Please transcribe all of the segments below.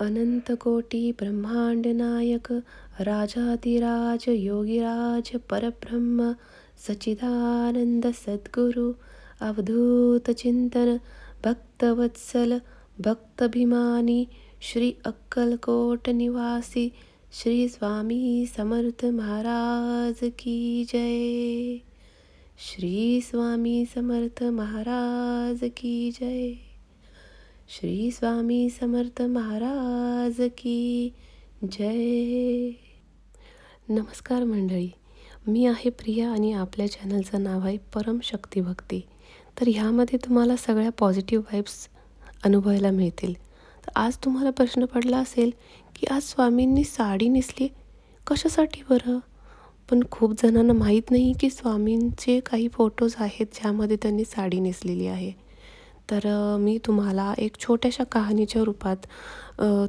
अनंतकोटी ब्रह्मांड नायक राजाधिराज योगीराज परब्रह्म सचिदानंद सद्गुरु अवधूत चिंतन भक्तवत्सल भक्तभिमानी श्री अक्कलकोट निवासी श्री स्वामी समर्थ महाराज की जय। श्री स्वामी समर्थ महाराज की जय। श्री स्वामी समर्थ महाराज की जय. नमस्कार मंडळी मी आहे प्रिया आणि आपल्या चॅनलचं नाव आहे परम शक्ती भक्ती. तर ह्यामध्ये तुम्हाला सगळ्या पॉझिटिव्ह वाईब्स अनुभवायला मिळतील. तर आज तुम्हाला प्रश्न पडला असेल की आज स्वामींनी साडी नेसली? कशासाठी बरं? पण खूप जणांना माहीत नाही की स्वामींचे काही फोटोज आहेत ज्यामध्ये त्यांनी साडी नेसलेली आहे. तर मी तुम्हाला एक छोट्याशा कहाणीच्या रूपात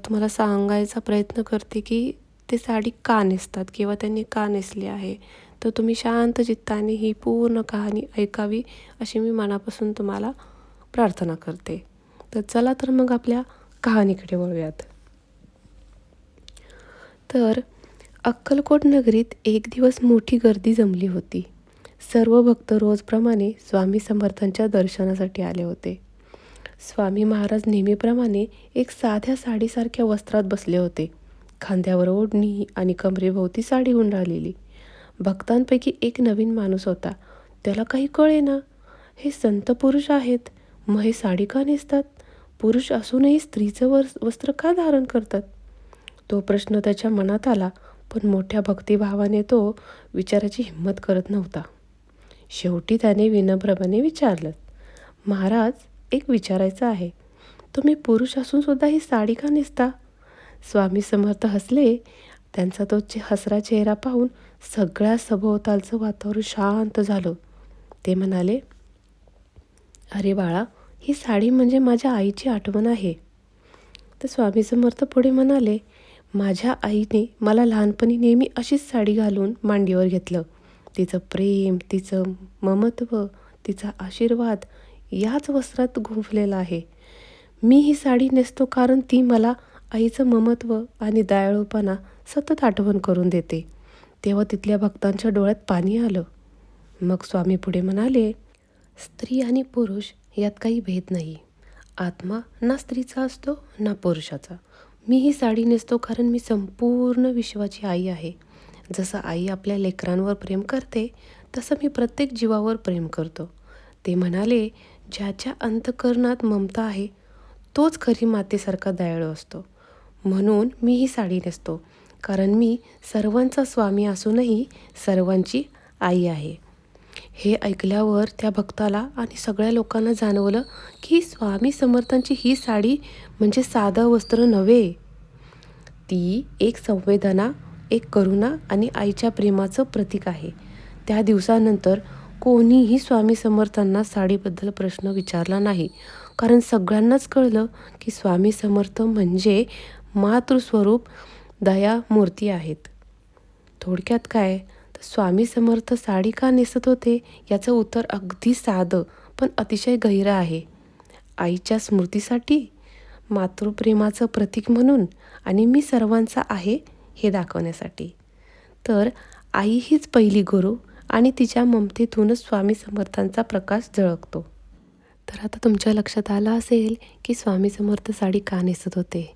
तुम्हाला सांगायचा प्रयत्न करते की ते साडी का नेसतात किंवा त्यांनी का नेसली आहे? तर तुम्ही शांत चित्ताने ही पूर्ण कहाणी ऐकावी अशी मी मनापासून तुम्हाला प्रार्थना करते. तर चला तर मग आपल्या कहाणीकडे वळूयात. तर अक्कलकोट नगरीत एक दिवस मोठी गर्दी जमली होती. सर्व भक्त रोजप्रमाणे स्वामी समर्थांच्या दर्शनासाठी आले होते. स्वामी महाराज नेहमीप्रमाणे एक साध्या साडीसारख्या वस्त्रात बसले होते. खांद्यावर ओढणी आणि कमरेभोवती साडी गुंडाळलेली भक्तांपैकी एक नवीन माणूस होता. त्याला काही कळे ना हे संत पुरुष आहेत. मग हे साडी का नेसतात? पुरुष असूनही स्त्रीचं वर वस्त्र का धारण करतात? तो प्रश्न त्याच्या मनात आला पण मोठ्या भक्तिभावाने तो विचाराची हिंमत करत नव्हता. शेवटी त्याने विनम्रपणे विचारलं महाराज एक विचारायचं आहे. तुम्ही पुरुष असून सुद्धा ही साडी का नेसता? स्वामी समर्थ हसले. त्यांचा तो चे हसरा चेहरा पाहून सगळ्या सभोवतालचं वातावरण शांत झालं. ते म्हणाले अरे बाळा ही साडी म्हणजे माझ्या आईची आठवण आहे. तर स्वामी समर्थ पुढे म्हणाले माझ्या आईने मला लहानपणी नेहमी अशीच साडी घालून मांडीवर घेतलं. तिचं प्रेम तिचं ममत्व तिचा आशीर्वाद याच वस्त्रात गुंफलेला आहे. मी ही साडी नेसतो कारण ती मला आईचं ममत्व आणि दयाळूपणा सतत आठवण करून देते. तेव्हा तिथल्या भक्तांच्या डोळ्यात पाणी आलं. मग स्वामी पुढे म्हणाले स्त्री आणि पुरुष यात काही भेद नाही. आत्मा ना स्त्रीचा असतो ना पुरुषाचा. मी ही साडी नेसतो कारण मी संपूर्ण विश्वाची आई आहे. जसं आई आपल्या लेकरांवर प्रेम करते तसं मी प्रत्येक जीवावर प्रेम करतो. ते म्हणाले ज्याच्या अंतकरणात ममता आहे तोच खरी मातेसारखा दयाळू असतो. म्हणून मी ही साडी नेसतो कारण मी सर्वांचा स्वामी असूनही सर्वांची आई आहे. हे ऐकल्यावर त्या भक्ताला आणि सगळ्या लोकांना जाणवलं की स्वामी समर्थांची ही साडी म्हणजे साधं वस्त्र नव्हे. ती एक संवेदना एक करुणा आणि आईच्या प्रेमाचं प्रतीक आहे. त्या दिवसानंतर कोणीही स्वामी समर्थांना साडीबद्दल प्रश्न विचारला नाही. कारण सगळ्यांनाच कळलं की स्वामी समर्थ म्हणजे मातृस्वरूप दयामूर्ती आहेत. थोडक्यात काय? तर स्वामी समर्थ साडी का नेसत होते? याचं उत्तर अगदी साधं पण अतिशय गहिरं आहे. आईच्या स्मृतीसाठी? मातृप्रेमाचं प्रतीक म्हणून? आणि मी सर्वांचा आहे हे दाखवण्यासाठी. तर आई हीच पहिली गुरु आणि तिच्या ममतेतूनच स्वामी समर्थांचा प्रकाश झळकतो. तर आता तुमच्या लक्षात आलं असेल की स्वामी समर्थ साडी का नेसत होते?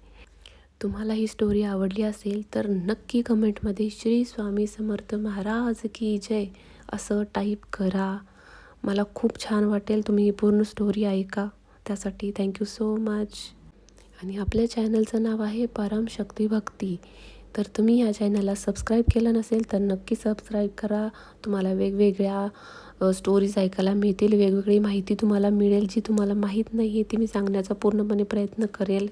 तुम्हाला ही स्टोरी आवडली असेल तर नक्की कमेंटमध्ये श्री स्वामी समर्थ महाराज की जय असं टाईप करा. मला खूप छान वाटेल तुम्ही ही पूर्ण स्टोरी ऐका. त्यासाठी थँक्यू सो मच आणि आपल्या चॅनलचं नाव आहे परम शक्ती भक्ती. तर तुम्ही या चॅनलला सबस्क्राईब केलं नसेल तर नक्की सबस्क्राईब करा. तुम्हाला वेगवेगळ्या स्टोरीज ऐकायला मिळतील. वेगवेगळी माहिती तुम्हाला मिळेल जी तुम्हाला माहीत नाही आहे ती मी सांगण्याचा पूर्णपणे प्रयत्न करेल.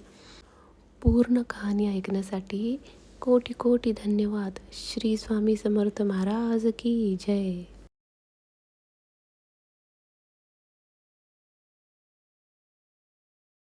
पूर्ण कहाणी ऐकण्यासाठी कोटी कोटी धन्यवाद. श्री स्वामी समर्थ महाराज की जय.